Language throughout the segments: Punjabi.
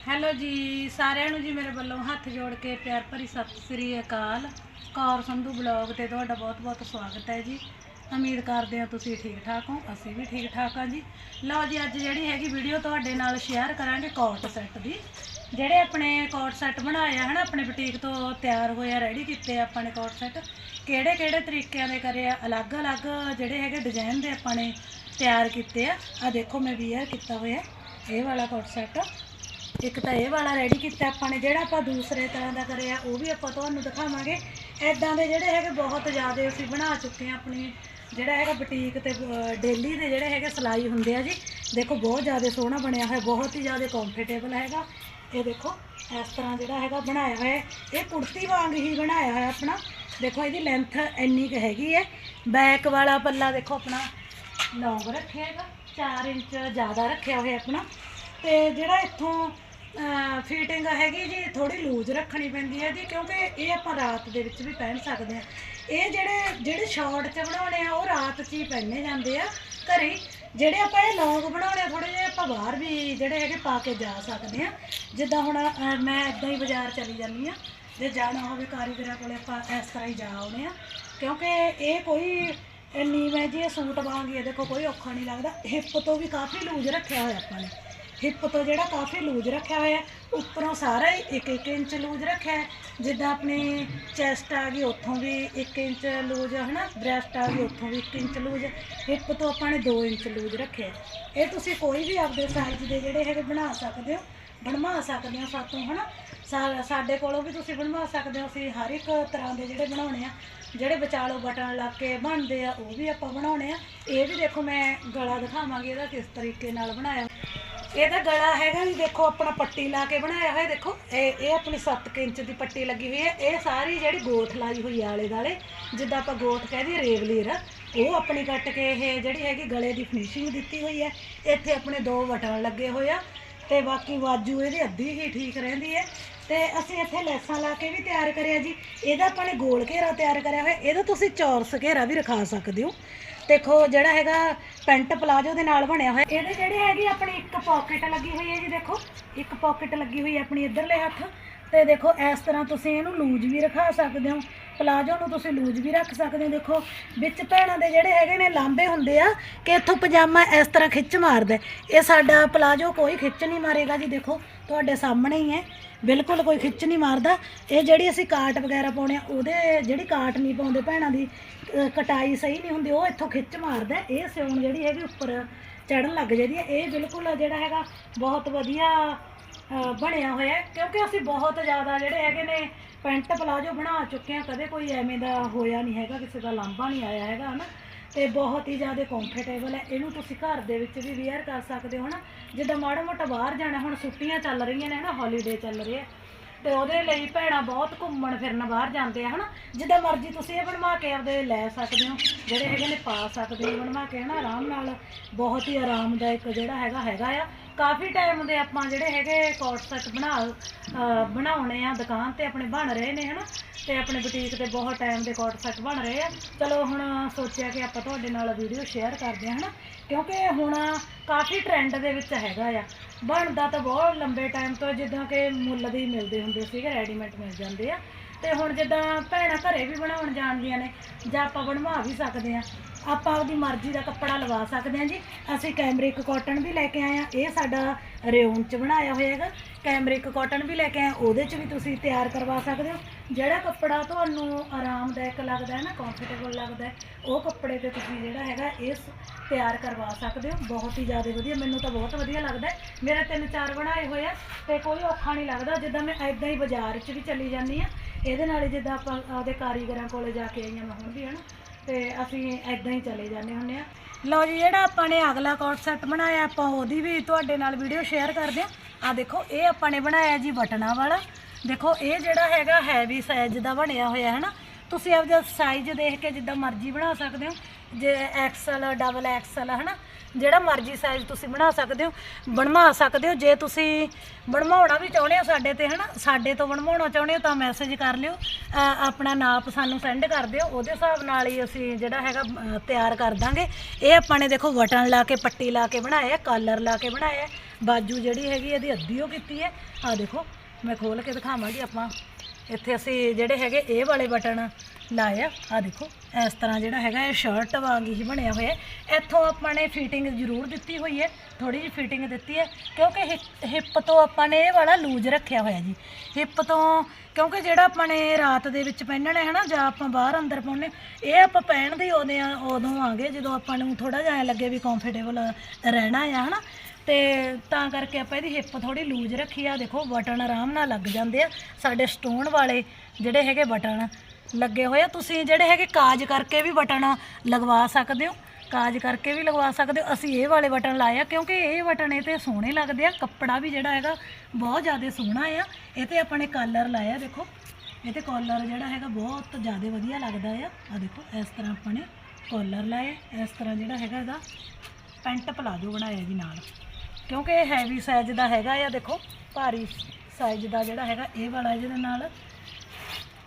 ਹੈਲੋ ਜੀ, ਸਾਰਿਆਂ ਨੂੰ ਜੀ ਮੇਰੇ ਵੱਲੋਂ ਹੱਥ ਜੋੜ ਕੇ ਪਿਆਰ ਭਰੀ ਸਤਿ ਸ੍ਰੀ ਅਕਾਲ। ਕੌਰ ਸੰਧੂ ਬਲੌਗ ਤੇ ਤੁਹਾਡਾ ਬਹੁਤ-ਬਹੁਤ ਸਵਾਗਤ ਹੈ ਜੀ। ਉਮੀਦ ਕਰਦੇ ਹਾਂ ਤੁਸੀਂ ਠੀਕ ਠਾਕ ਹੋ, ਅਸੀਂ ਵੀ ਠੀਕ ਠਾਕ ਹਾਂ ਜੀ। ਲਓ ਜੀ, ਅੱਜ ਜਿਹੜੀ ਹੈਗੀ ਵੀਡੀਓ ਤੁਹਾਡੇ ਨਾਲ ਸ਼ੇਅਰ ਕਰਾਂਗੇ ਕੋਟ ਸੈੱਟ ਦੀ। ਜਿਹੜੇ ਆਪਣੇ ਕੋਟ ਸੈੱਟ ਬਣਾਏ ਆ, ਹਨਾ, ਆਪਣੇ ਬੁਟੀਕ ਤੋਂ ਤਿਆਰ ਹੋਏ ਆ ਰੈਡੀ ਕੀਤੇ ਆਪਾਂ ਨੇ ਕੋਟ ਸੈੱਟ ਕਿਹੜੇ ਕਿਹੜੇ ਤਰੀਕਿਆਂ ਦੇ ਕਰੇ ਆ, ਅਲੱਗ-ਅਲੱਗ ਜਿਹੜੇ ਹੈਗੇ ਡਿਜ਼ਾਈਨ ਦੇ ਆਪਾਂ ਨੇ ਤਿਆਰ ਕੀਤੇ ਆ। ਆ ਦੇਖੋ ਮੈਂ ਵੀਅਰ ਕੀਤਾ ਹੋਇਆ, ਇਹ ਵਾਲਾ ਕੋਟ ਸੈੱਟ ਇੱਕ ਤਾਂ ਇਹ ਵਾਲਾ ਰੈਡੀ ਕੀਤਾ ਆਪਾਂ ਨੇ, ਜਿਹੜਾ ਆਪਾਂ ਦੂਸਰੇ ਤਰ੍ਹਾਂ ਦਾ ਕਰਿਆ, ਉਹ ਵੀ ਆਪਾਂ ਤੁਹਾਨੂੰ ਦਿਖਾਵਾਂਗੇ। ਐਦਾਂ ਦੇ ਜਿਹੜੇ ਹੈਗੇ ਬਹੁਤ ਜ਼ਿਆਦਾ ਅਸੀਂ ਬਣਾ ਚੁੱਕੇ ਹਾਂ ਆਪਣੀ, ਜਿਹੜਾ ਹੈਗਾ ਬੁਟੀਕ ਤੇ ਡੇਲੀ ਦੇ ਜਿਹੜੇ ਹੈਗੇ ਸਿਲਾਈ ਹੁੰਦੇ ਆ ਜੀ, ਦੇਖੋ ਬਹੁਤ ਜ਼ਿਆਦਾ ਸੋਹਣਾ ਬਣਿਆ ਹੋਇਆ, ਬਹੁਤ ਹੀ ਜ਼ਿਆਦਾ ਕੰਫਰਟੇਬਲ ਹੈਗਾ। ਇਹ ਦੇਖੋ, ਇਸ ਤਰ੍ਹਾਂ ਜਿਹੜਾ ਹੈਗਾ ਬਣਾਇਆ ਹੋਇਆ ਇਹ ਕੁੜਤੀ ਵਾਂਗ ਹੀ ਬਣਾਇਆ ਹੋਇਆ ਆਪਣਾ। ਦੇਖੋ ਇਹਦੀ ਲੈਂਥ ਇੰਨੀ ਕੁ ਹੈਗੀ ਹੈ। ਬੈਕ ਵਾਲਾ ਪੱਲਾ ਦੇਖੋ ਆਪਣਾ ਲੌਂਗ ਰੱਖਿਆ ਹੈਗਾ। 4 ਇੰਚ ਜ਼ਿਆਦਾ ਰੱਖਿਆ ਹੋਇਆ ਆਪਣਾ। ਤੇ ਜਿਹੜਾ ਇੱਥੋਂ ਫਿਟਿੰਗ ਹੈਗੀ ਜੀ ਥੋੜੀ ਲੂਜ਼ ਰੱਖਣੀ ਪੈਂਦੀ ਹੈ ਜੀ, ਕਿਉਂਕਿ ਇਹ ਆਪਾਂ ਰਾਤ ਦੇ ਵਿੱਚ ਵੀ ਪਹਿਨ ਸਕਦੇ ਆ ਇਹ ਜਿਹੜੇ ਜਿਹੜੇ ਸ਼ਾਰਟ ਚ ਬਣਾਉਣੇ ਆ, ਉਹ ਰਾਤ 'ਚ ਹੀ ਪਹਿਨੇ ਜਾਂਦੇ ਆ ਘਰੇ। ਹੀ। ਜਿਹੜੇ ਆਪਾਂ ਇਹ ਲੌਂਗ ਬਣਾਉਣੇ ਆ ਥੋੜੇ ਜਿਹੇ ਆਪਾਂ ਬਾਹਰ ਵੀ ਜਿਹੜੇ ਹੈਗੇ ਪਾ ਕੇ ਜਾ ਸਕਦੇ ਆ ਜਿੱਦਾਂ ਹੁਣ ਮੈਂ ਇਦਾਂ ਹੀ ਬਾਜ਼ਾਰ ਚਲੀ ਜਾਂਦੀ ਆ ਜੇ ਜਾਣਾ ਹੋਵੇ ਕਾਰੀਗਰਾਂ ਕੋਲੇ, ਆਪਾਂ ਇਸ ਤਰ੍ਹਾਂ ਹੀ ਜਾ ਆਉਣੇ ਆ ਕਿਉਂਕਿ ਇਹ ਕੋਈ ਨੀਵੇਂ ਜੀ ਸੂਟ ਵਾਂਗ ਹੀ ਹੈ ਦੇਖੋ ਕੋਈ ਔਖਾ ਨਹੀਂ ਲੱਗਦਾ। ਹਿੱਪ ਤੋਂ ਵੀ ਕਾਫੀ ਲੂਜ਼ ਰੱਖਿਆ ਹੋਇਆ ਆਪਾਂ ਨੇ। ਹਿੱਪ ਤੋਂ ਜਿਹੜਾ ਕਾਫੀ ਲੂਜ਼ ਰੱਖਿਆ ਹੋਇਆ ਉੱਪਰੋਂ ਸਾਰਾ ਹੀ 1-1 ਇੰਚ ਲੂਜ਼ ਰੱਖਿਆ ਜਿੱਦਾਂ ਆਪਣੀ ਚੈਸਟ ਆ ਗਈ, ਉੱਥੋਂ ਵੀ 1 ਇੰਚ ਲੂਜ਼ ਹਨਾ? ਬ੍ਰੈਸਟ ਆ ਗਈ, ਉੱਥੋਂ ਵੀ 1 ਇੰਚ ਲੂਜ਼ ਹਿੱਪ ਤੋਂ ਆਪਾਂ ਨੇ 2 ਇੰਚ ਲੂਜ਼ ਰੱਖਿਆ ਇਹ ਤੁਸੀਂ ਕੋਈ ਵੀ ਆਪਦੇ ਸਾਈਜ਼ ਦੇ ਜਿਹੜੇ ਹੈਗੇ ਬਣਾ ਸਕਦੇ ਹੋ, ਬਣਵਾ ਸਕਦੇ ਹੋ ਸਾਤੋਂ, ਹਨਾ? ਸਾ- ਸਾਡੇ ਕੋਲੋਂ ਵੀ ਤੁਸੀਂ ਬਣਵਾ ਸਕਦੇ ਹੋ, ਅਸੀਂ ਹਰ ਇੱਕ ਤਰ੍ਹਾਂ ਦੇ ਜਿਹੜੇ ਬਣਾਉਣੇ ਆ, ਜਿਹੜੇ ਵਿਚਾਲੋ ਬਟਨ ਲੱਗ ਕੇ ਬਣਦੇ ਆ, ਉਹ ਵੀ ਆਪਾਂ ਬਣਾਉਣੇ ਆ। ਇਹ ਵੀ ਦੇਖੋ ਮੈਂ ਗਲਾ ਦਿਖਾਵਾਂਗੀ ਇਹਦਾ ਕਿਸ ਤਰੀਕੇ ਨਾਲ ਬਣਾਇਆ। ਇਹਦਾ ਗਲਾ ਹੈਗਾ ਵੀ ਦੇਖੋ, ਆਪਣਾ ਪੱਟੀ ਲਾ ਕੇ ਬਣਾਇਆ ਹੋਇਆ, ਦੇਖੋ। ਇਹ ਇਹ ਆਪਣੀ 7 ਇੰਚ ਦੀ ਪੱਟੀ ਲੱਗੀ ਹੋਈ ਹੈ। ਇਹ ਸਾਰੀ ਜਿਹੜੀ ਗੋਠ ਲਾਈ ਹੋਈ ਆ ਆਲੇ ਦਾਲੇ ਜਿੱਦਾਂ ਆਪਾਂ ਗੋਠ ਕਹਿੰਦੇ ਰੇਵਲੀਰ ਉਹ ਆਪਣੀ ਕੱਟ ਕੇ ਇਹ ਜਿਹੜੀ ਹੈਗੀ ਗਲੇ ਦੀ ਫਿਨਿਸ਼ਿੰਗ ਦਿੱਤੀ ਹੋਈ ਹੈ। ਇੱਥੇ ਆਪਣੇ ਦੋ ਬਟਨ ਲੱਗੇ ਹੋਏ ਆ ਤੇ ਬਾਕੀ ਵਾਜੂ ਇਹਦੀ ਅੱਧੀ ਹੀ ਠੀਕ ਰਹਿੰਦੀ ਹੈ। ਤੇ ਅਸੀਂ ਇੱਥੇ ਲੈਸਾਂ ਲਾ ਕੇ ਵੀ ਤਿਆਰ ਕਰਿਆ ਜੀ। ਇਹਦਾ ਆਪਾਂ ਨੇ ਗੋਲ ਘੇਰਾ ਤਿਆਰ ਕਰਿਆ ਹੋਇਆ। ਇਹਦਾ ਤੁਸੀਂ ਚੌਰਸ ਘੇਰਾ ਵੀ ਰਖਾ ਸਕਦੇ ਹੋ। ਦੇਖੋ, ਜਿਹੜਾ ਹੈਗਾ ਪੈਂਟ ਪਲਾਜੋ ਦੇ ਨਾਲ ਬਣਿਆ ਹੋਇਆ। ਇਹਦੇ ਜਿਹੜੇ ਹੈਗੀ ਆਪਣੀ ਇੱਕ ਪਾਕਟ ਲੱਗੀ ਹੋਈ ਹੈ ਜੀ ਦੇਖੋ। ਇੱਕ ਪਾਕਟ ਲੱਗੀ ਹੋਈ ਹੈ ਆਪਣੀ ਇਧਰਲੇ ਹੱਥ। ਤੇ ਦੇਖੋ, ਇਸ ਤਰ੍ਹਾਂ ਤੁਸੀਂ ਇਹਨੂੰ ਲੂਜ ਵੀ ਰਖਾ ਸਕਦੇ ਹੋ। ਪਲਾਜੋ ਨੂੰ ਤੁਸੀਂ ਲੂਜ ਵੀ ਰੱਖ ਸਕਦੇ ਹੋ। ਦੇਖੋ, ਵਿੱਚ ਭੈਣਾਂ ਦੇ ਜਿਹੜੇ ਹੈਗੇ ਨੇ ਲਾਂਬੇ ਹੁੰਦੇ ਆ ਕਿ ਇੱਥੋਂ ਪਜਾਮਾ ਇਸ ਤਰ੍ਹਾਂ ਖਿੱਚ ਮਾਰਦਾ ਇਹ ਸਾਡਾ ਪਲਾਜੋ ਕੋਈ ਖਿੱਚ ਨਹੀਂ ਮਾਰੇਗਾ ਜੀ, ਦੇਖੋ। ਤੁਹਾਡੇ ਸਾਹਮਣੇ ਹੀ ਹੈ। ਬਿਲਕੁਲ ਕੋਈ ਖਿੱਚ ਨਹੀਂ ਮਾਰਦਾ। ਇਹ ਜਿਹੜੀ ਅਸੀਂ ਕਾਟ ਵਗੈਰਾ ਪਾਉਣੇ ਆ, ਉਹਦੇ ਜਿਹੜੀ ਕਾਟ ਨਹੀਂ ਪਾਉਂਦੇ ਭੈਣਾਂ ਦੀ, ਅਹ ਕਟਾਈ ਸਹੀ ਨਹੀਂ ਹੁੰਦੀ, ਉਹ ਇੱਥੋਂ ਖਿੱਚ ਮਾਰਦਾ ਹੈ। ਇਹ ਸਿਉਣ ਜਿਹੜੀ ਹੈਗੀ ਉੱਪਰ ਚੜਨ ਲੱਗ ਜਾਂਦੀ ਹੈ। ਇਹ ਬਿਲਕੁਲ ਜਿਹੜਾ ਹੈਗਾ ਬਹੁਤ ਵਧੀਆ, ਅਹ ਬਣਿਆ ਹੋਇਆ ਹੈ। ਕਿਉਂਕਿ ਅਸੀਂ ਬਹੁਤ ਜ਼ਿਆਦਾ ਜਿਹੜੇ ਹੈਗੇ ਨੇ, ਪੈਂਟ ਪਲਾਜੋ ਬਣਾ ਚੁੱਕੇ ਆ ਕਦੇ ਕੋਈ ਐਵੇਂ ਦਾ ਹੋਇਆ ਨਹੀਂ ਹੈਗਾ, ਕਿਸੇ ਦਾ ਲਾਂਭਾ ਨਹੀਂ ਆਇਆ ਹੈਗਾ, ਹਨਾ? ਤੇ ਬਹੁਤ ਹੀ ਜ਼ਿਆਦਾ ਕੰਫਰਟੇਬਲ ਹੈ। ਇਹਨੂੰ ਤੁਸੀਂ ਘਰ ਦੇ ਵਿੱਚ ਵੀ ਵੇਅਰ ਕਰ ਸਕਦੇ ਹੋ ਨਾ ਜਿੱਦਾਂ ਮਾੜਾ ਮੋਟਾ ਬਾਹਰ ਜਾਣਾ, ਹੁਣ ਛੁੱਟੀਆਂ ਚੱਲ ਰਹੀਆਂ ਨੇ, ਹਨਾ? ਹੌਲੀਡੇ ਚੱਲ ਰਹੇ ਆ ਤੇ ਉਹਦੇ ਲਈ ਭੈਣਾਂ ਬਹੁਤ ਘੁੰਮਣ ਫਿਰਨ ਬਾਹਰ ਜਾਂਦੇ ਆ, ਹਨਾ? ਜਿੱਦਾਂ ਮਰਜ਼ੀ ਤੁਸੀਂ ਇਹ ਬਣਵਾ ਕੇ ਆਪਦੇ ਲੈ ਸਕਦੇ ਹੋ, ਜਿਹੜੇ ਹੈਗੇ ਨੇ ਪਾ ਸਕਦੇ ਹੋ, ਬਣਵਾ ਕੇ, ਹਨਾ? ਆਰਾਮ ਨਾਲ, ਬਹੁਤ ਹੀ ਆਰਾਮਦਾਇਕ ਜਿਹੜਾ ਹੈਗਾ ਹੈਗਾ ਆ। ਕਾਫੀ ਟਾਈਮ ਦੇ ਆਪਾਂ ਜਿਹੜੇ ਹੈਗੇ ਕੋਟ ਸੈੱਟ ਬਣਾ ਬਣਾਉਣੇ ਆ, ਦੁਕਾਨ ਤੇ ਆਪਣੇ ਬਣ ਰਹੇ ਨੇ, ਹਨਾ? ਤੇ ਆਪਣੇ ਬੁਟੀਕ ਤੇ ਬਹੁਤ ਟਾਈਮ ਦੇ ਕੋਟ ਸੈੱਟ ਬਣ ਰਹੇ ਆ। ਚਲੋ ਹੁਣ ਸੋਚਿਆ ਕਿ ਆਪਾਂ ਤੁਹਾਡੇ ਨਾਲ ਵੀਡੀਓ ਸ਼ੇਅਰ ਕਰਦੇ ਹਾਂ ਹਨਾ? ਕਿਉਂਕਿ ਹੁਣ ਕਾਫੀ ਟ੍ਰੈਂਡ ਦੇ ਵਿੱਚ ਹੈਗਾ ਆ। ਬਣਦਾ ਤਾਂ ਬਹੁਤ ਲੰਬੇ ਟਾਈਮ ਤੋਂ, ਜਿੱਦਾਂ ਕਿ ਮੁੱਲ ਦੇ ਮਿਲਦੇ ਹੁੰਦੇ ਸੀਗੇ ਰੈਡੀਮੇਡ ਮਿਲ ਜਾਂਦੇ ਆ। ਤੇ ਹੁਣ ਜਿੱਦਾਂ ਭੈਣਾਂ ਘਰੇ ਵੀ ਬਣਾਉਣ ਜਾਣਦੀਆਂ ਨੇ, ਜਾਂ ਆਪਾਂ ਬਣਵਾ ਵੀ ਸਕਦੇ ਆ। ਆਪਾਂ ਆਪਦੀ ਮਰਜ਼ੀ ਦਾ ਕੱਪੜਾ ਲਵਾ ਸਕਦੇ ਹਾਂ ਜੀ। ਅਸੀਂ ਕੈਮਰਿਕ ਕਾਟਨ ਵੀ ਲੈ ਕੇ ਆਏ ਆ ਇਹ ਸਾਡਾ ਰਿਓਨ ਚ ਬਣਾਇਆ ਹੋਇਆ ਹੈਗਾ। ਕੈਮਰਿਕ ਕਾਟਨ ਵੀ ਲੈ ਕੇ ਆਏ ਉਹਦੇ ਚ ਵੀ ਤੁਸੀਂ ਤਿਆਰ ਕਰਵਾ ਸਕਦੇ ਹੋ। ਜਿਹੜਾ ਕੱਪੜਾ ਤੁਹਾਨੂੰ ਆਰਾਮਦਾਇਕ ਲੱਗਦਾ ਹੈ ਨਾ ਕੰਫਰਟੇਬਲ ਲੱਗਦਾ ਹੈ, ਉਹ ਕੱਪੜੇ ਤੇ ਤੁਸੀਂ ਜਿਹੜਾ ਹੈਗਾ ਇਸ ਤਿਆਰ ਕਰਵਾ ਸਕਦੇ ਹੋ। ਬਹੁਤ ਹੀ ਜ਼ਿਆਦਾ ਵਧੀਆ। ਮੈਨੂੰ ਤਾਂ ਬਹੁਤ ਵਧੀਆ ਲੱਗਦਾ ਹੈ। ਮੇਰੇ ਤਿੰਨ ਚਾਰ ਬਣਾਏ ਹੋਏ ਆ ਤੇ ਕੋਈ ਔਖਾ ਨਹੀਂ ਲੱਗਦਾ। ਜਿੱਦਾਂ ਮੈਂ ਐਦਾਂ ਹੀ ਬਾਜ਼ਾਰ 'ਚ ਵੀ ਚਲੀ ਜਾਂਦੀ ਆ ਇਹਦੇ ਨਾਲ ਹੀ ਜਿੱਦਾਂ ਆਪਾਂ ਆਪਦੇ ਕਾਰੀਗਰਾਂ ਕੋਲੇ ਜਾ ਕੇ ਆਈਆਂ ਮੈਂ ਹੁਣ ਵੀ, ਹਨਾ। ਤੇ ਅਸੀਂ ਐਦਾਂ ਹੀ ਚਲੇ ਜਾਂਦੇ ਹੁੰਦੇ ਆ। ਲਓ ਜੀ, ਜਿਹੜਾ ਆਪਾਂ ਨੇ ਅਗਲਾ ਕੋਟ ਬਣਾਇਆ, ਆਪਾਂ ਉਹਦੀ ਵੀ ਤੁਹਾਡੇ ਨਾਲ ਵੀਡੀਓ ਸ਼ੇਅਰ ਕਰਦੇ ਆ ਆ ਦੇਖੋ, ਇਹ ਆਪਾਂ ਨੇ ਬਣਾਇਆ ਜੀ ਬਟਨਾਂ ਵਾਲਾ। ਦੇਖੋ, ਇਹ ਜਿਹੜਾ ਹੈਗਾ ਹੈਵੀ ਸਾਈਜ਼ ਦਾ ਬਣਿਆ ਹੋਇਆ, ਹੈ ਨਾ? ਤੁਸੀਂ ਆਪਦਾ ਸਾਈਜ਼ ਦੇਖ ਕੇ ਜਿੱਦਾਂ ਮਰਜ਼ੀ ਬਣਾ ਸਕਦੇ ਹੋ ਜੇ ਐਕਸਲ ਡਬਲ ਐਕਸਲ ਹਨਾ? ਜਿਹੜਾ ਮਰਜ਼ੀ ਸਾਈਜ਼ ਤੁਸੀਂ ਬਣਾ ਸਕਦੇ ਹੋ ਬਣਵਾ ਸਕਦੇ ਹੋ। ਜੇ ਤੁਸੀਂ ਬਣਵਾਉਣਾ ਵੀ ਚਾਹੁੰਦੇ ਹੋ ਸਾਡੇ ਤੇ ਹਨਾ? ਸਾਡੇ ਤੋਂ ਬਣਵਾਉਣਾ ਚਾਹੁੰਦੇ ਹੋ ਤਾਂ ਮੈਸੇਜ ਕਰ ਲਿਓ। ਅ, ਆਪਣਾ ਨਾਪ ਸਾਨੂੰ ਸੈਂਡ ਕਰ ਦਿਓ। ਉਹਦੇ ਹਿਸਾਬ ਨਾਲ ਹੀ ਅਸੀਂ ਜਿਹੜਾ ਹੈਗਾ ਅ, ਤਿਆਰ ਕਰ ਦਾਂਗੇ। ਇਹ ਆਪਾਂ ਨੇ ਦੇਖੋ ਬਟਨ ਲਾ ਕੇ ਪੱਟੀ ਲਾ ਕੇ ਬਣਾਇਆ ਕਾਲਰ ਲਾ ਕੇ ਬਣਾਇਆ। ਬਾਜੂ ਜਿਹੜੀ ਹੈਗੀ ਇਹਦੀ ਅੱਧੀ ਉਹ ਕੀਤੀ ਹੈ। ਆ ਦੇਖੋ ਮੈਂ ਖੋਲ ਕੇ ਦਿਖਾਵਾਂਗੀ ਆਪਾਂ। ਇੱਥੇ ਅਸੀਂ ਜਿਹੜੇ ਹੈਗੇ ਇਹ ਵਾਲੇ ਬਟਨ ਲਾਏ ਆ। ਆ ਦੇਖੋ, ਇਸ ਤਰ੍ਹਾਂ ਜਿਹੜਾ ਹੈਗਾ ਇਹ ਸ਼ਰਟ ਵਾਂਗ ਹੀ ਬਣਿਆ ਹੋਇਆ ਇੱਥੋਂ ਆਪਾਂ ਨੇ ਫਿਟਿੰਗ ਜ਼ਰੂਰ ਦਿੱਤੀ ਹੋਈ ਹੈ ਥੋੜੀ ਜਿਹੀ ਫਿਟਿੰਗ ਦਿੱਤੀ ਹੈ, ਕਿਉਂਕਿ ਹਿੱਪ ਤੋਂ ਆਪਾਂ ਨੇ ਇਹ ਵਾਲਾ ਲੂਜ਼ ਰੱਖਿਆ ਹੋਇਆ ਜੀ। ਹਿੱਪ ਤੋਂ, ਕਿਉਂਕਿ ਜਿਹੜਾ ਆਪਾਂ ਨੇ ਰਾਤ ਦੇ ਵਿੱਚ ਪਹਿਨਣਾ ਹੈ ਨਾ, ਜਾਂ ਆਪਾਂ ਬਾਹਰ ਅੰਦਰ ਪਾਉਣੇ ਇਹ ਆਪਾਂ ਪਹਿਨਦੇ ਉਹਦੇ ਆ ਉਦੋਂ ਆਗੇ ਜਦੋਂ ਆਪਾਂ ਨੂੰ ਥੋੜਾ ਜਿਹਾ ਐਂ ਲੱਗੇ ਵੀ ਕੰਫਰਟੇਬਲ ਰਹਿਣਾ ਆ, ਹਨਾ। ਤੇ ਤਾਂ ਕਰਕੇ ਆਪਾਂ ਇਹਦੀ ਹਿੱਪ ਥੋੜੀ ਲੂਜ਼ ਰੱਖੀ ਆ। ਦੇਖੋ, ਬਟਨ ਆਰਾਮ ਨਾਲ ਲੱਗ ਜਾਂਦੇ ਆ। ਸਾਡੇ ਸਟੋਨ ਵਾਲੇ ਜਿਹੜੇ ਹੈਗੇ ਬਟਨ ਲੱਗੇ ਹੋਏ ਆ। ਤੁਸੀਂ ਜਿਹੜੇ ਹੈਗੇ ਕਾਜ ਕਰਕੇ ਵੀ ਬਟਨ ਲਗਵਾ ਸਕਦੇ ਹੋ। ਕਾਜ ਕਰਕੇ ਵੀ ਲਗਵਾ ਸਕਦੇ ਹੋ। ਅਸੀਂ ਇਹ ਵਾਲੇ ਬਟਨ ਲਾਏ ਆ, ਕਿਉਂਕਿ ਇਹ ਬਟਨ ਇਹ ਤੇ ਸੋਹਣੇ ਲੱਗਦੇ ਆ। ਕੱਪੜਾ ਵੀ ਜਿਹੜਾ ਹੈਗਾ ਬਹੁਤ ਜ਼ਿਆਦਾ ਸੋਹਣਾ ਆ। ਇਹ ਤੇ ਆਪਾਂ ਨੇ ਕਲਰ ਲਾਇਆ, ਦੇਖੋ। ਇਹ ਤੇ ਕਾਲਰ ਜਿਹੜਾ ਹੈਗਾ ਬਹੁਤ ਜ਼ਿਆਦਾ ਵਧੀਆ ਲੱਗਦਾ ਆ। ਆ ਦੇਖੋ, ਇਸ ਤਰ੍ਹਾਂ ਆਪਾਂ ਨੇ ਕਾਲਰ ਲਾਏ ਇਸ ਤਰ੍ਹਾਂ ਜਿਹੜਾ ਹੈਗਾ ਇਹਦਾ ਪੈਂਟ ਪਲਾਜੋ ਬਣਾਇਆ ਜੀ ਨਾਲ। ਕਿਉਂਕਿ ਇਹ ਹੈਵੀ ਸਾਈਜ਼ ਦਾ ਹੈਗਾ ਆ, ਦੇਖੋ, ਭਾਰੀ ਸਾਈਜ਼ ਦਾ ਜਿਹੜਾ ਹੈਗਾ, ਇਹ ਵਾਲਾ ਜਿਹਦੇ ਨਾਲ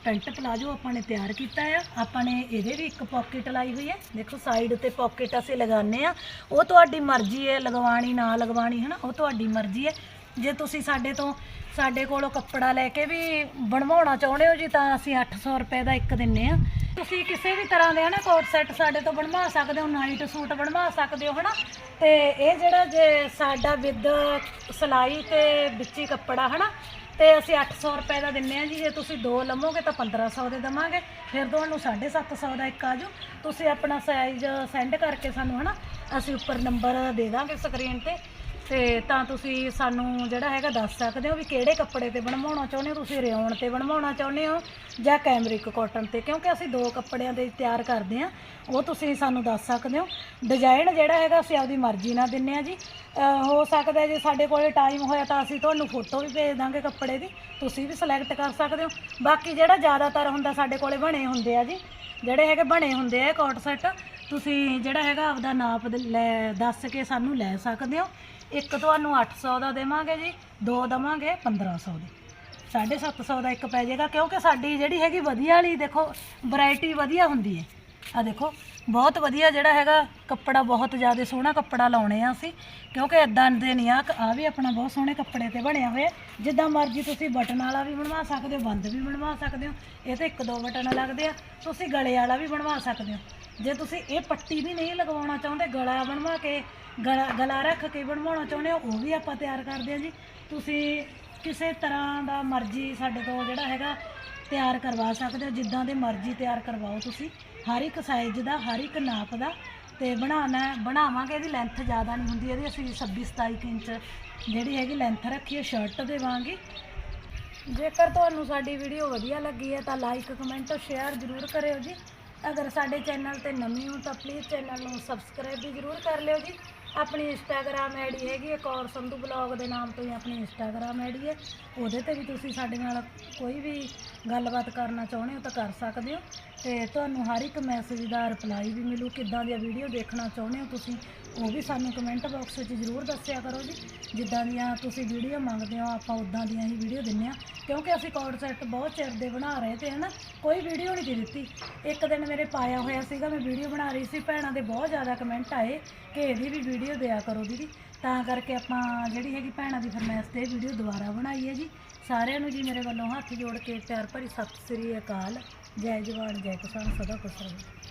ਪੈਂਟ ਪਲਾਜੋ ਆਪਾਂ ਨੇ ਤਿਆਰ ਕੀਤਾ ਆ। ਆਪਾਂ ਨੇ ਇਹਦੇ ਵੀ ਇੱਕ ਪਾਕਟ ਲਾਈ ਹੋਈ ਹੈ ਦੇਖੋ ਸਾਈਡ ਤੇ ਪਾਕਟ ਅਸੀਂ ਲਗਾਉਂਦੇ ਆ। ਉਹ ਤੁਹਾਡੀ ਮਰਜ਼ੀ ਹੈ ਲਗਵਾਣੀ ਨਾ ਲਗਵਾਣੀ ਹੈ ਨਾ ਉਹ ਤੁਹਾਡੀ ਮਰਜ਼ੀ ਹੈ। ਜੇ ਤੁਸੀਂ ਸਾਡੇ ਤੋਂ, ਸਾਡੇ ਕੋਲੋਂ ਕੱਪੜਾ ਲੈ ਕੇ ਵੀ ਬਣਵਾਉਣਾ ਚਾਹੁੰਦੇ ਹੋ ਜੀ, ਤਾਂ ਅਸੀਂ 800 ਰੁਪਏ ਦਾ ਇੱਕ ਦਿੰਨੇ ਆ। ਤੁਸੀਂ ਕਿਸੇ ਵੀ ਤਰ੍ਹਾਂ ਦੇ ਹਨਾ ਕੋਟ ਸੈੱਟ ਸਾਡੇ ਤੋਂ ਬਣਵਾ ਸਕਦੇ ਹੋ, ਨਾਈਟ ਸੂਟ ਬਣਵਾ ਸਕਦੇ ਹੋ ਹਨਾ। ਤੇ ਇਹ ਜਿਹੜਾ ਜੇ ਸਾਡਾ ਵਿਦ ਸਲਾਈ ਤੇ ਵਿੱਚੀ ਕੱਪੜਾ ਹਨਾ, ਤੇ ਅਸੀਂ 800 ਰੁਪਏ ਦਾ ਦਿੰਨੇ ਆ ਜੀ। ਜੇ ਤੁਸੀਂ ਦੋ ਲਵੋਗੇ ਤਾਂ 1500 ਦੇ ਦਵਾਂਗੇ। ਫਿਰ ਤੁਹਾਨੂੰ 750 ਦਾ ਇੱਕ ਆਜੂ। ਤੁਸੀਂ ਆਪਣਾ ਸਾਈਜ਼ ਸੈਂਡ ਕਰਕੇ ਸਾਨੂੰ ਹਨਾ, ਅਸੀਂ ਉੱਪਰ ਨੰਬਰ ਦੇ ਦਾਂਗੇ ਸਕਰੀਨ ਤੇ। ਤੇ ਤਾਂ ਤੁਸੀਂ ਸਾਨੂੰ ਜਿਹੜਾ ਹੈਗਾ ਦੱਸ ਸਕਦੇ ਹੋ ਵੀ ਕਿਹੜੇ ਕੱਪੜੇ ਤੇ ਬਣਵਾਉਣਾ ਚਾਹੁੰਦੇ ਹੋ? ਤੁਸੀਂ ਰਿਓਨ ਤੇ ਬਣਵਾਉਣਾ ਚਾਹੁੰਦੇ ਹੋ ਜਾਂ ਕੈਮਰਿਕ ਕਾਟਨ ਤੇ? ਕਿਉਂਕਿ ਅਸੀਂ ਦੋ ਕੱਪੜਿਆਂ ਦੇ ਤਿਆਰ ਕਰਦੇ ਆ ਉਹ ਤੁਸੀਂ ਸਾਨੂੰ ਦੱਸ ਸਕਦੇ ਹੋ। ਡਿਜ਼ਾਈਨ ਜਿਹੜਾ ਹੈਗਾ ਅਸੀਂ ਆਪਦੀ ਮਰਜ਼ੀ ਨਾਲ ਦਿੰਨੇ ਆ ਜੀ। ਹੋ ਸਕਦਾ ਜੇ ਸਾਡੇ ਕੋਲੇ ਟਾਈਮ ਹੋਇਆ ਤਾਂ ਅਸੀਂ ਤੁਹਾਨੂੰ ਫੋਟੋ ਵੀ ਭੇਜ ਦਾਂਗੇ ਕੱਪੜੇ ਦੀ, ਤੁਸੀਂ ਵੀ ਸਿਲੈਕਟ ਕਰ ਸਕਦੇ ਹੋ। ਬਾਕੀ ਜਿਹੜਾ ਜ਼ਿਆਦਾਤਰ ਹੁੰਦਾ ਸਾਡੇ ਕੋਲੇ ਬਣੇ ਹੁੰਦੇ ਆ ਜੀ, ਜਿਹੜੇ ਹੈਗੇ ਬਣੇ ਹੁੰਦੇ ਆ ਕੋਟ ਸੈੱਟ ਤੁਸੀਂ ਜਿਹੜਾ ਹੈਗਾ ਆਪਦਾ ਨਾਪ ਲੈ ਦੱਸ ਕੇ ਸਾਨੂੰ ਲੈ ਸਕਦੇ ਹੋ। ਇੱਕ ਤੁਹਾਨੂੰ 800 ਦਾ ਦੇਵਾਂਗੇ ਜੀ, ਦੋ ਦਵਾਂਗੇ 1500 ਦੇ। 750 ਦਾ ਇੱਕ ਪੈ ਜਾਏਗਾ, ਕਿਉਂਕਿ ਸਾਡੀ ਜਿਹੜੀ ਹੈਗੀ ਵਧੀਆ ਵਾਲੀ, ਦੇਖੋ ਵੈਰਾਈਟੀ ਵਧੀਆ ਹੁੰਦੀ ਹੈ ਆ ਦੇਖੋ, ਬਹੁਤ ਵਧੀਆ ਜਿਹੜਾ ਹੈਗਾ, ਕੱਪੜਾ ਬਹੁਤ ਜ਼ਿਆਦਾ ਸੋਹਣਾ ਕੱਪੜਾ ਲਾਉਣੇ ਆ ਅਸੀਂ, ਕਿਉਂਕਿ ਇਦਾਂ ਦੇ ਨਹੀਂ ਆ ਆ ਵੀ ਆਪਣਾ ਬਹੁਤ ਸੋਹਣੇ ਕੱਪੜੇ ਤੇ ਬਣਿਆ ਹੋਇਆ। ਜਿੱਦਾਂ ਮਰਜ਼ੀ ਤੁਸੀਂ ਬਟਨ ਵਾਲਾ ਵੀ ਬਣਵਾ ਸਕਦੇ ਹੋ, ਬੰਦ ਵੀ ਬਣਵਾ ਸਕਦੇ ਹੋ, ਇਹ ਤੇ ਇੱਕ ਦੋ ਬਟਨ ਲੱਗਦੇ ਆ, ਤੁਸੀਂ ਗਲੇ ਵਾਲਾ ਵੀ ਬਣਵਾ ਸਕਦੇ ਹੋ। ਜੇ ਤੁਸੀਂ ਇਹ ਪੱਟੀ ਵੀ ਨਹੀਂ ਲਗਵਾਉਣਾ ਚਾਹੁੰਦੇ, ਗਲਾ ਬਣਵਾ ਕੇ ਗਲਾ ਗਲਾ ਰੱਖ ਕੇ ਬਣਵਾਉਣਾ ਚਾਹੁੰਦੇ ਹੋ, ਉਹ ਵੀ ਆਪਾਂ ਤਿਆਰ ਕਰਦੇ ਆ ਜੀ। ਤੁਸੀਂ ਕਿਸੇ ਤਰ੍ਹਾਂ ਦਾ ਮਰਜ਼ੀ ਸਾਡੇ ਤੋਂ ਜਿਹੜਾ ਹੈਗਾ ਤਿਆਰ ਕਰਵਾ ਸਕਦੇ ਹੋ, ਜਿੱਦਾਂ ਦੇ ਮਰਜ਼ੀ ਤਿਆਰ ਕਰਵਾਓ ਤੁਸੀਂ। ਹਰ ਇੱਕ ਸਾਈਜ਼ ਦਾ, ਹਰ ਇੱਕ ਨਾਪ ਦਾ ਤੇ ਬਣਾਉਣਾ ਬਣਾਵਾਂਗੇ ਇਹਦੀ ਲੈਂਥ ਜ਼ਿਆਦਾ ਨਹੀਂ ਹੁੰਦੀ, ਇਹਦੀ ਅਸੀਂ 26 27 ਇੰਚ ਜਿਹੜੀ ਹੈਗੀ ਲੈਂਥ ਰੱਖੀ ਹੈ ਸ਼ਰਟ ਦੇਵਾਂਗੀ। ਜੇਕਰ ਤੁਹਾਨੂੰ ਸਾਡੀ ਵੀਡੀਓ ਵਧੀਆ ਲੱਗੀ ਹੈ ਤਾਂ ਲਾਈਕ ਕਮੈਂਟ ਸ਼ੇਅਰ ਜ਼ਰੂਰ ਕਰਿਓ ਜੀ। ਅਗਰ ਸਾਡੇ ਚੈਨਲ ਤੇ ਨਵੇਂ ਹੋ ਤਾਂ ਪਲੀਜ਼ ਚੈਨਲ ਨੂੰ ਸਬਸਕ੍ਰਾਈਬ ਵੀ ਜ਼ਰੂਰ ਕਰ ਲਿਓ ਜੀ। ਆਪਣੀ ਇੰਸਟਾਗ੍ਰam ਆਈਡੀ ਹੈਗੀ ਹੈ ਕੌਰ ਸੰਧੂ ਬਲੌਗ ਦੇ ਨਾਮ ਤੋਂ ਹੀ ਆਪਣੀ ਇੰਸਟਾਗ੍ਰam ਆਈਡੀ ਹੈ। ਉਹਦੇ ਤੇ ਵੀ ਤੁਸੀਂ ਸਾਡੇ ਨਾਲ ਕੋਈ ਵੀ ਗੱਲਬਾਤ ਕਰਨਾ ਚਾਹੁੰਦੇ ਹੋ ਤਾਂ ਕਰ ਸਕਦੇ ਹੋ। ਤੇ ਤੁਹਾਨੂੰ ਹਰ ਇੱਕ ਮੈਸੇਜ ਦਾ ਰਿਪਲਾਈ ਵੀ ਮਿਲੂ। ਕਿੱਦਾਂ ਦੀਆਂ ਵੀਡੀਓ ਦੇਖਣਾ ਚਾਹੁੰਦੇ ਹੋ ਤੁਸੀਂ? ਉਹ ਵੀ ਸਾਨੂੰ ਕਮੈਂਟ ਬਾਕਸ 'ਚ ਜ਼ਰੂਰ ਦੱਸਿਆ ਕਰੋ ਜੀ। ਜਿੱਦਾਂ ਦੀਆਂ ਤੁਸੀਂ ਵੀਡੀਓ ਮੰਗਦੇ ਹੋ, ਆਪਾਂ ਉਦਾਂ ਦੀਆਂ ਹੀ ਵੀਡੀਓ ਦਿੰਨੇ ਆ ਕਿਉਂਕਿ ਅਸੀਂ ਕੋਡ ਬਹੁਤ ਚਿਰ ਦੇ ਬਣਾ ਰਹੇ ਤੇ ਹਨਾ, ਕੋਈ ਵੀਡੀਓ ਨਹੀਂ ਦੇ ਦਿੱਤੀ। ਇੱਕ ਦਿਨ ਮੇਰੇ ਪਾਇਆ ਹੋਇਆ ਸੀਗਾ, ਮੈਂ ਵੀਡੀਓ ਬਣਾ ਰਹੀ ਸੀ, ਭੈਣਾਂ ਦੇ ਬਹੁਤ ਜ਼ਿਆਦਾ ਕਮੈਂਟ ਆਏ ਕਿ ਇਹਦੀ ਵੀ ਵੀਡੀਓ ਦਿਆ ਕਰੋ ਦੀਦੀ। ਤਾਂ ਕਰਕੇ ਆਪਾਂ ਜਿਹੜੀ ਹੈਗੀ ਭੈਣਾਂ ਦੀ ਫਰਮਾਇਸ਼ ਤੇ ਵੀਡੀਓ ਦੁਬਾਰਾ ਬਣਾਈ ਹੈ ਜੀ। ਸਾਰਿਆਂ ਨੂੰ ਜੀ ਮੇਰੇ ਵੱਲੋਂ ਹੱਥ ਜੋੜ ਕੇ ਪਿਆਰ ਭਰੀ ਸਤਿ ਸ੍ਰੀ ਅਕਾਲ। ਜੈ ਜਵਾਨ, ਜੈ ਕਿਸਾਨ, ਸਦਾ ਖੁਸ਼ ਰਹੋ।